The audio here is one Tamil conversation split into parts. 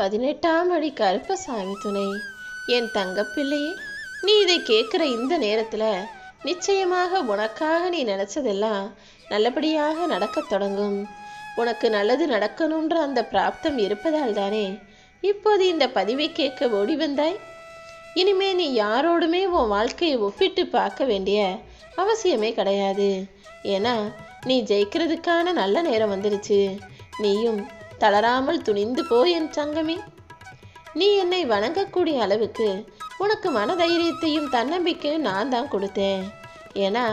பதினெட்டாம் அடி கருப்பசாமி துணை. என் தங்கப்பிள்ளையே நீ இதை கேட்குற இந்த நேரத்தில் நிச்சயமாக உனக்காக நீ நினச்சதெல்லாம் நல்லபடியாக நடக்கத் தொடங்கும். உனக்கு நல்லது நடக்கணுன்ற அந்த பிராப்தம் இருப்பதால் தானே இப்போது இந்த பதிவை கேட்க ஓடி வந்தாய்? இனிமே நீ யாரோடுமே உன் வாழ்க்கையை ஒப்பிட்டு பார்க்க வேண்டிய அவசியமே கிடையாது. ஏன்னா நீ ஜெயிக்கிறதுக்கான நல்ல நேரம் வந்துருச்சு. நீயும் தளராமல் துணிந்து போ என் சங்கமே நீ என்னை வணங்கக்கூடிய அளவுக்கு உனக்கு மனதைரியத்தையும் தன்னம்பிக்கையும் நான் தான் கொடுத்தேன். ஏன்னா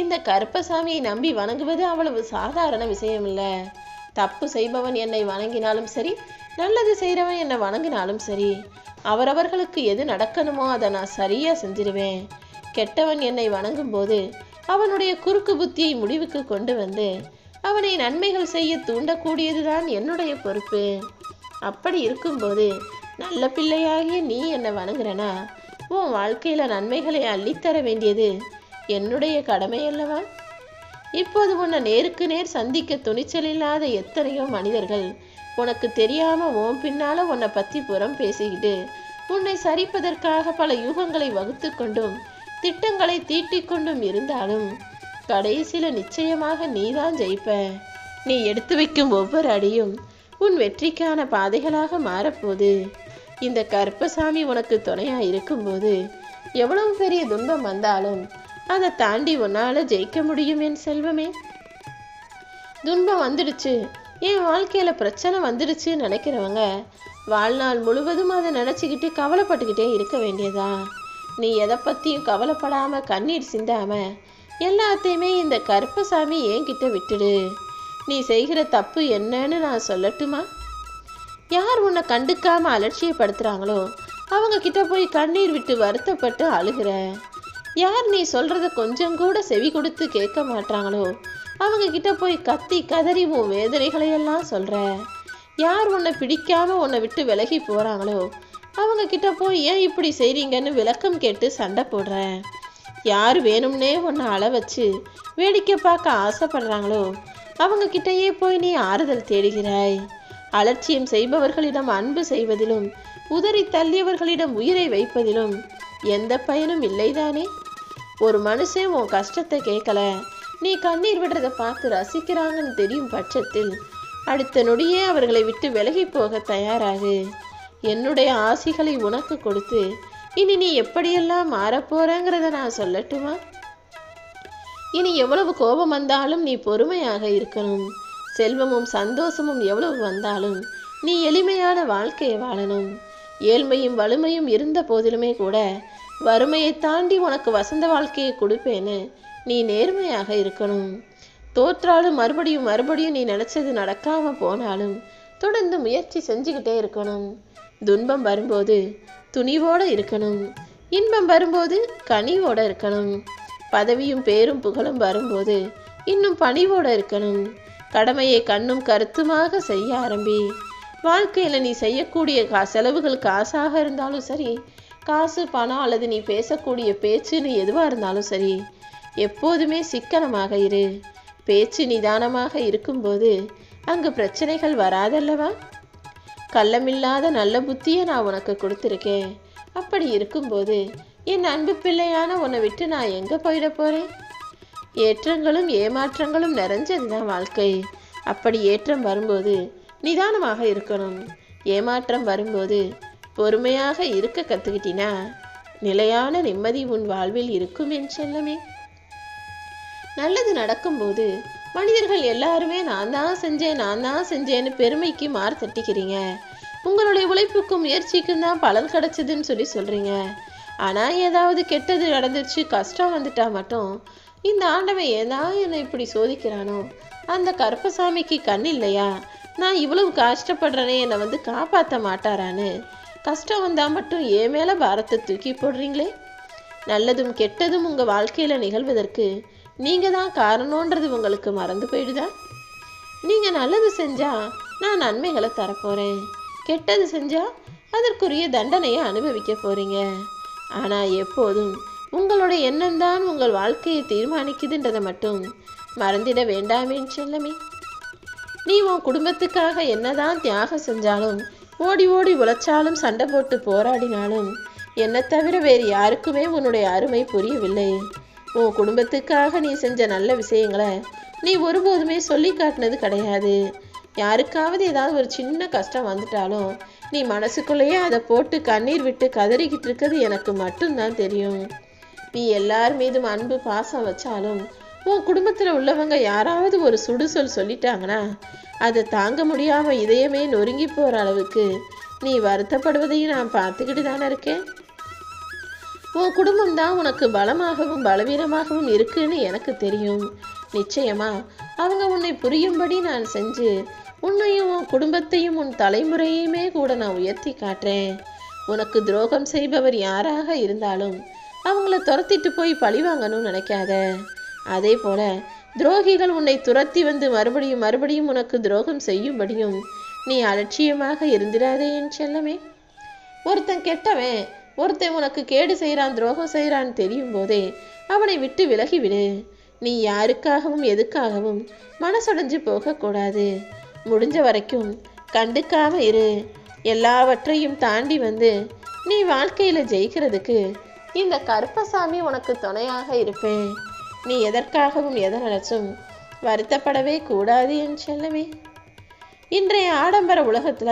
இந்த கருப்பசாமியை நம்பி வணங்குவது அவ்வளவு சாதாரண விஷயம் இல்லை தப்பு செய்பவன் என்னை வணங்கினாலும் சரி நல்லது செய்கிறவன் என்னை வணங்கினாலும் சரி அவரவர்களுக்கு எது நடக்கணுமோ அதை நான் சரியாக செஞ்சிருவேன். கெட்டவன் என்னை வணங்கும்போது அவனுடைய குறுக்கு புத்தியை முடிவுக்கு கொண்டு வந்து அவனை நன்மைகள் செய்ய தூண்டக்கூடியதுதான் என்னுடைய பொறுப்பு. அப்படி இருக்கும்போது நல்ல பிள்ளையாகிய நீ என்னை வணங்குறனா? உன் வாழ்க்கையில நன்மைகளை அள்ளித்தர வேண்டியது என்னுடைய கடமை அல்லவா இப்போது உன்னை நேருக்கு நேர் சந்திக்க துணிச்சல் இல்லாத எத்தனையோ மனிதர்கள் உனக்கு தெரியாம உன் பின்னால உன்னை பத்தி புறம் பேசிக்கிட்டு உன்னை சரிப்பதற்காக பல யூகங்களை வகுத்து கொண்டும் திட்டங்களை தீட்டிக்கொண்டும் இருந்தாலும் கடைசியில் நிச்சயமாக நீதான் ஜெயிப்ப நீ எடுத்து வைக்கும் ஒவ்வொரு அடியும் உன் வெற்றிக்கான பாதைகளாக மாறப்போகுது. இந்த கற்பசாமி உனக்கு துணையாக இருக்கும்போது எவ்வளவு பெரிய துன்பம் வந்தாலும் அதை தாண்டி உன்னால் ஜெயிக்க முடியும் என் செல்வமே. துன்பம் வந்துடுச்சு. என் வாழ்க்கையில் பிரச்சனை வந்துடுச்சு நினைக்கிறவங்க வாழ்நாள் முழுவதும் அதை நினச்சிக்கிட்டு கவலைப்பட்டுக்கிட்டே இருக்க வேண்டியதா நீ எதை பற்றியும் கவலைப்படாமல் கண்ணீர் சிந்தாமல் எல்லாத்தையுமே இந்த கருப்பசாமி என்கிட்ட விட்டுடு. நீ செய்கிற தப்பு என்னன்னு நான் சொல்லட்டுமா? யார் உன்னை கண்டுக்காம அலட்சியப்படுத்துறாங்களோ அவங்க கிட்ட போய் கண்ணீர் விட்டு வருத்தப்பட்டு அழுகிற. யார் நீ சொல்றத கொஞ்சம் கூட செவி கொடுத்து கேட்க மாட்டாங்களோ அவங்க கிட்ட போய் கத்தி கதறி உன் வேதனைகளை எல்லாம் சொல்ற. யார் உன்னை பிடிக்காம உன்னை விட்டு விலகி போறாங்களோ அவங்க கிட்ட போய் ஏன் இப்படி செய்றீங்கன்னு விளக்கம் கேட்டு சண்டை போடுற. யார் வேணும்னே உன்னை அள வச்சு வேடிக்கை பார்க்க ஆசைப்படுறாங்களோ அவங்க கிட்டயே போய் நீ ஆறுதல் தேடுகிறாய். அலட்சியம் செய்பவர்களிடம் அன்பு செய்வதிலும் உதறி தள்ளியவர்களிடம் உயிரை வைப்பதிலும் எந்த பயனும் இல்லைதானே? ஒரு மனுஷன் உன் கஷ்டத்தை கேட்கல நீ கண்ணீர் விடுறத பார்த்து ரசிக்கிறாங்கன்னு தெரியும் பட்சத்தில் அடுத்த நொடியே அவர்களை விட்டு விலகி போக தயாராகு. என்னுடைய ஆசிகளை உனக்கு கொடுத்து இனி நீ எப்படியெல்லாம் மாறப்போறேங்கிறத நான் சொல்லட்டுமா? இனி எவ்வளவு கோபம் வந்தாலும் நீ பொறுமையாக இருக்கணும். செல்வமும் சந்தோஷமும் எவ்வளவு வந்தாலும் நீ எளிமையான வாழ்க்கையை வாழணும். ஏழ்மையும் வலிமையும் இருந்த போதிலுமே கூட வறுமையை தாண்டி உனக்கு வசந்த வாழ்க்கையை கொடுப்பேன்னு நீ நேர்மையாக இருக்கணும். தோற்றாலும் மறுபடியும் மறுபடியும் நீ நினைச்சது நடக்காம போனாலும் தொடர்ந்து முயற்சி செஞ்சுக்கிட்டே இருக்கணும். துன்பம் வரும்போது துணிவோடு இருக்கணும். இன்பம் வரும்போது கனிவோட இருக்கணும். பதவியும் பேரும் புகழும் வரும்போது இன்னும் பணிவோடு இருக்கணும். கடமையை கண்ணும் கருத்துமாக செய்ய ஆரம்பி. வாழ்க்கையில் நீ செய்யக்கூடிய கா செலவுகள் காசாக இருந்தாலும் சரி காசு பணம் அல்லது நீ பேசக்கூடிய பேச்சுன்னு எதுவாக இருந்தாலும் சரி எப்போதுமே சிக்கனமாக இரு. பேச்சு நிதானமாக இருக்கும்போது அங்கு பிரச்சனைகள் வராதல்லவா? கள்ளமில்லாத நல்ல புத்தியை நான் உனக்கு கொடுத்துருக்கேன். அப்படி இருக்கும்போது என் அன்பு பிள்ளையான உன்னை விட்டு நான் எங்கே போயிட போகிறேன் ஏற்றங்களும் ஏமாற்றங்களும் நிறைஞ்சது தான் வாழ்க்கை. அப்படி ஏற்றம் வரும்போது நிதானமாக இருக்கணும். ஏமாற்றம் வரும்போது பொறுமையாக இருக்க கற்றுக்கிட்டினா நிலையான நிம்மதி உன் வாழ்வில் இருக்கும் என் செல்லமே. நல்லது நடக்கும்போது மனிதர்கள் எல்லாருமே நான் தான் செஞ்சேன் நான் தான் செஞ்சேன்னு பெருமைக்கு மாறு தட்டிக்கிறீங்க. உங்களுடைய உழைப்புக்கும் முயற்சிக்கும் தான் பலன் கிடைச்சதுன்னு சொல்லி சொல்றீங்க. ஆனால் ஏதாவது கெட்டது நடந்துச்சு கஷ்டம் வந்துட்டா மட்டும் இந்த ஆண்டவன் ஏதாவது என்னை இப்படி சோதிக்கிறானோ? அந்த கருப்பசாமிக்கு கண் இல்லையா? நான் இவ்வளவு கஷ்டப்படுறேனே என்னை வந்து காப்பாற்ற மாட்டாரான்னு. கஷ்டம் வந்தால் மட்டும் ஏன் மேலே பாரத்தை தூக்கி போடுறீங்களே? நல்லதும் கெட்டதும் உங்கள் வாழ்க்கையில் நிகழ்வதற்கு நீங்கள் தான் காரணன்றது உங்களுக்கு மறந்து போயிடுதா? நீங்கள் நல்லது செஞ்சா நான் நன்மைகளை தரப்போகிறேன் கெட்டது செஞ்சா அதற்குரிய தண்டனையை அனுபவிக்க போகிறீங்க ஆனால் எப்போதும் உங்களுடைய எண்ணம் தான் உங்கள் வாழ்க்கையை தீர்மானிக்குதுன்றதை மட்டும் மறந்திட வேண்டாமே செல்லமே. நீ உன் குடும்பத்துக்காக என்னதான் தியாகம் செஞ்சாலும் ஓடி ஓடி உழைச்சாலும் சண்டை போட்டு போராடினாலும் என்னை தவிர வேறு யாருக்குமே உன்னுடைய அருமை புரியவில்லை. உன் குடும்பத்துக்காக நீ செஞ்ச நல்ல விஷயங்களை நீ ஒருபோதுமே சொல்லி காட்டினது கிடையாது. யாருக்காவது ஏதாவது ஒரு சின்ன கஷ்டம் வந்துட்டாலும் நீ மனசுக்குள்ளேயே அதை போட்டு கண்ணீர் விட்டு கதறிக்கிட்டு இருக்கிறது எனக்கு மட்டும்தான் தெரியும். நீ எல்லார் மீதும் அன்பு பாசம் வச்சாலும் உன் குடும்பத்தில் உள்ளவங்க யாராவது ஒரு சுடுசொல் சொல்லிட்டாங்கன்னா அதை தாங்க முடியாமல் இதயமே நொறுங்கி போகிற அளவுக்கு நீ வருத்தப்படுவதையும் நான் பார்த்துக்கிட்டு தானே இருக்கேன். உன் குடும்பம் தான் உனக்கு பலமாகவும் பலவீனமாகவும் இருக்குன்னு எனக்கு தெரியும். நிச்சயமா அவங்க உன்னை புரியும்படி நான் செஞ்சு உன்னையும் உன் குடும்பத்தையும் உன் தலைமுறையுமே கூட நான் உயர்த்தி காட்டுறேன். உனக்கு துரோகம் செய்பவர் யாராக இருந்தாலும் அவங்கள துரத்திட்டு போய் பழி வாங்கணும்னு நினைக்காத. அதே போல துரோகிகள் உன்னை துரத்தி வந்து மறுபடியும் மறுபடியும் உனக்கு துரோகம் செய்யும்படியும் நீ அலட்சியமாக இருந்திராதே என் செல்லமே. ஒருத்தன் கெட்டவன் ஒருத்தன் உனக்கு கேடு செய்கிறான் துரோகம் செய்கிறான்னு தெரியும் போதே அவனை விட்டு விலகிவிடு. நீ யாருக்காகவும் எதுக்காகவும் மனசொடைஞ்சு போகக்கூடாது. முடிஞ்ச வரைக்கும் கண்டுக்காம இரு. எல்லாவற்றையும் தாண்டி வந்து நீ வாழ்க்கையில ஜெயிக்கிறதுக்கு இந்த கருப்பசாமி உனக்கு துணையாக இருப்பேன். நீ எதற்காகவும் எதை நினைச்சும் வருத்தப்படவே கூடாது என் செல்லவே இன்றைய ஆடம்பர உலகத்துல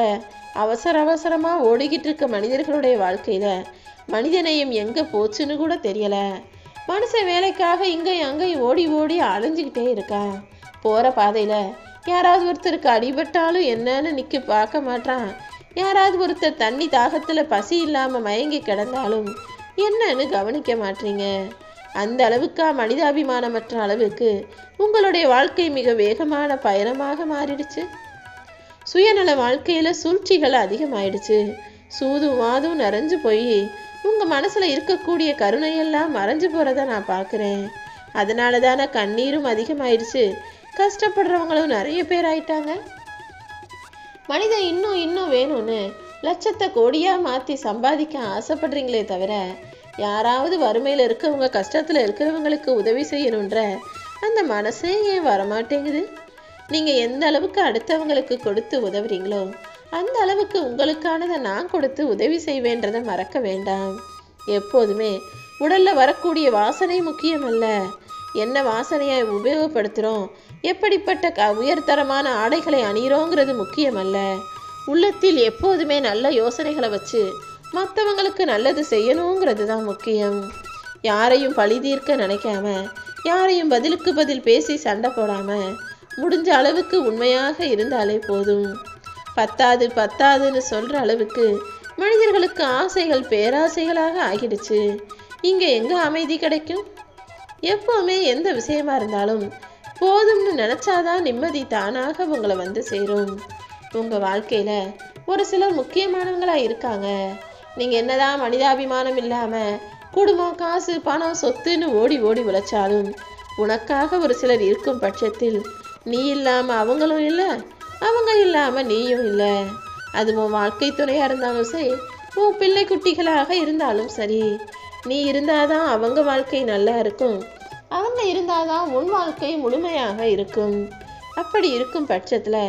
அவசர அவசரமா ஓடிக்கிட்டு இருக்க மனிதர்களுடைய வாழ்க்கையில மனிதநேயம் எங்கே போச்சுன்னு கூட தெரியலை. மனுஷன் வேலைக்காக இங்கேயும் அங்கேயும் ஓடி ஓடி அலைஞ்சிக்கிட்டே இருக்கான். போகிற பாதையில் யாராவது ஒருத்தருக்கு அடிபட்டாலும் என்னன்னு நிற்க பார்க்க மாட்டான். யாராவது ஒருத்தர் தண்ணி தாகத்தில் பசி இல்லாமல் மயங்கி கிடந்தாலும் என்னன்னு கவனிக்க மாட்டீங்க. அந்த அளவுக்கா மனிதாபிமானமற்ற அளவுக்கு உங்களுடைய வாழ்க்கை மிக வேகமான பயணமாக மாறிடுச்சு. சுயநல வாழ்க்கையில் சூழ்ச்சிகள் அதிகமாயிடுச்சு. சூதும் வாதும் நிறைஞ்சு போய் உங்கள் மனசில் இருக்கக்கூடிய கருணையெல்லாம் மறைஞ்சு போகிறத நான் பார்க்குறேன் அதனால தானே கண்ணீரும் அதிகமாயிடுச்சு கஷ்டப்படுறவங்களும் நிறைய பேர் ஆயிட்டாங்க. மனிதன் இன்னும் இன்னும் வேணும்னு லட்சத்தை கோடியாக மாற்றி சம்பாதிக்க ஆசைப்படுறீங்களே தவிர யாராவது வறுமையில் இருக்கவங்க கஷ்டத்தில் இருக்கிறவங்களுக்கு உதவி செய்யணுன்ற அந்த மனசே ஏன் வரமாட்டேங்குது? நீங்கள் எந்த அளவுக்கு அடுத்தவங்களுக்கு கொடுத்து உதவுறீங்களோ அந்த அளவுக்கு உங்களுக்கானதை நான் கொடுத்து உதவி செய்வேன்றதை மறக்க வேண்டாம். எப்போதுமே உடல்ல வரக்கூடிய வாசனை முக்கியமல்ல. என்ன வாசனையை உபயோகப்படுத்துகிறோம் எப்படிப்பட்ட க உயர்தரமான ஆடைகளை அணிகிறோங்கிறது முக்கியமல்ல. உள்ளத்தில் எப்போதுமே நல்ல யோசனைகளை வச்சு மற்றவங்களுக்கு நல்லது செய்யணுங்கிறது தான் முக்கியம். யாரையும் பழி தீர்க்க நினைக்காம யாரையும் பதிலுக்கு பதில் பேசி சண்டை போடாம முடிஞ்ச அளவுக்கு உண்மையாக இருந்தாலே போதும். பத்தாது பத்தாதுன்னு சொல்கிற அளவுக்கு மனிதர்களுக்கு ஆசைகள் பேராசைகளாக ஆகிடுச்சு. இங்கே எங்கே அமைதி கிடைக்கும்? எப்போவுமே எந்த விஷயமா இருந்தாலும் போதும்னு நினச்சாதான் நிம்மதி தானாக உங்களை வந்து சேரும். உங்கள் வாழ்க்கையில் ஒரு சிலர் முக்கியமானவங்களாக இருக்காங்க. நீங்கள் என்னதான் மனிதாபிமானம் இல்லாமல் குடும்பம் காசு பணம் சொத்துன்னு ஓடி ஓடி உழைச்சாலும் உனக்காக ஒரு சிலர் இருக்கும் பட்சத்தில் நீ இல்லாமல் அவங்களும் இல்லை அவங்க இல்லாமல் நீயும் இல்லை. அது உன் வாழ்க்கை துணையாக இருந்தாலும் சரி உன் பிள்ளை குட்டிகளாக இருந்தாலும் சரி நீ இருந்தாதான் அவங்க வாழ்க்கை நல்லா இருக்கும். அவங்க இருந்தாதான் உன் வாழ்க்கை முழுமையாக இருக்கும். அப்படி இருக்கும் பட்சத்தில்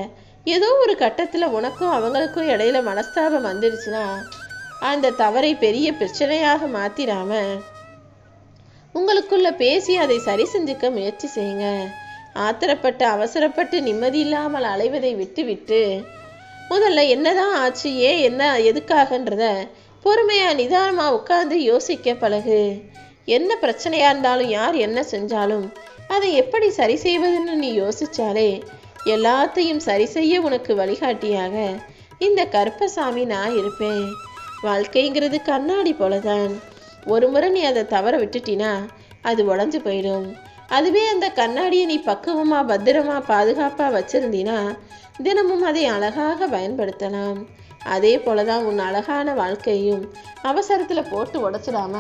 ஏதோ ஒரு கட்டத்தில் உனக்கும் அவங்களுக்கும் இடையில மனஸ்தாபம் வந்துருச்சுன்னா அந்த தவறை பெரிய பிரச்சனையாக மாத்திராம உங்களுக்குள்ள பேசி அதை சரி செஞ்சுக்க முயற்சி செய்யுங்க. ஆத்திரப்பட்டு அவசரப்பட்டு நிம்மதி இல்லாமல் அலைவதை விட்டுவிட்டு முதல்ல என்னதான் ஆச்சு ஏன் என்ன எதுக்காகன்றத பொறுமையா நிதானமா உட்கார்ந்து யோசிக்க பழகு. என்ன பிரச்சனையா இருந்தாலும் யார் என்ன செஞ்சாலும் அதை எப்படி சரி செய்வதுன்னு நீ யோசிச்சாலே எல்லாத்தையும் சரி செய்ய உனக்கு வழிகாட்டியாக இந்த கருப்பசாமி நான் இருப்பேன். வாழ்க்கைங்கிறது கண்ணாடி போலதான். ஒரு முறை நீ அதை தவற விட்டுட்டினா அது உடஞ்சு போயிடும். அதுவே அந்த கண்ணாடியை நீ பக்குவமாக பத்திரமா பாதுகாப்பாக வச்சிருந்தீனா தினமும் அதை அழகாக பயன்படுத்தலாம். அதே போலதான் உன் அழகான வாழ்க்கையும் அவசரத்தில் போட்டு உடச்சிடாம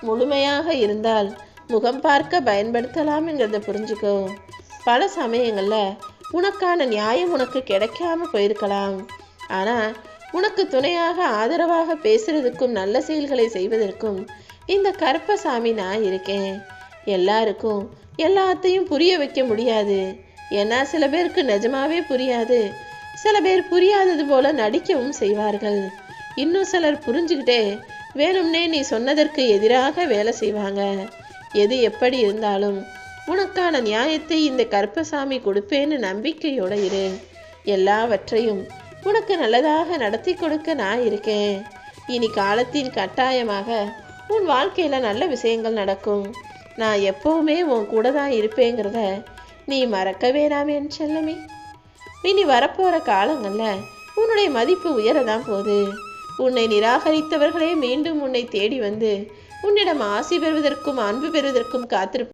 முழுமையாக இருந்தால் முகம் பார்க்க பயன்படுத்தலாம்ங்கிறத புரிஞ்சுக்கோ. பல சமயங்களில் உனக்கான நியாயம் உனக்கு கிடைக்காம போயிருக்கலாம். ஆனால் உனக்கு துணையாக ஆதரவாக பேசுறதுக்கும் நல்ல செயல்களை செய்வதற்கும் இந்த கருப்பசாமி நான் இருக்கேன். எல்லாருக்கும் எல்லாத்தையும் புரிய வைக்க முடியாது. ஏன்னா சில பேருக்கு நிஜமாவே புரியாது. சில பேர் புரியாதது போல நடிக்கவும் செய்வார்கள். இன்னும் சிலர் புரிஞ்சுக்கிட்டே வேணும்னே நீ சொன்னதற்கு எதிராக வேலை செய்வாங்க. எது எப்படி இருந்தாலும் உனக்கான நியாயத்தை இந்த கருப்பசாமி கொடுப்பேன்னு நம்பிக்கையோட இரு. எல்லாவற்றையும் உனக்கு நல்லதாக நடத்தி கொடுக்க நான் இருக்கேன். இனி காலத்தின் கட்டாயமாக உன் வாழ்க்கையில் நல்ல விஷயங்கள் நடக்கும். நான் எப்போவுமே உன் கூட தான் இருப்பேங்கிறத நீ மறக்க வேணாமே என் செல்லமே. இனி வரப்போகிற காலங்களில் உன்னுடைய மதிப்பு உயரதான் போகுது. உன்னை நிராகரித்தவர்களே மீண்டும் உன்னை தேடி வந்து உன்னிடம் ஆசி பெறுவதற்கும் அன்பு பெறுவதற்கும் காத்திருப்பேன்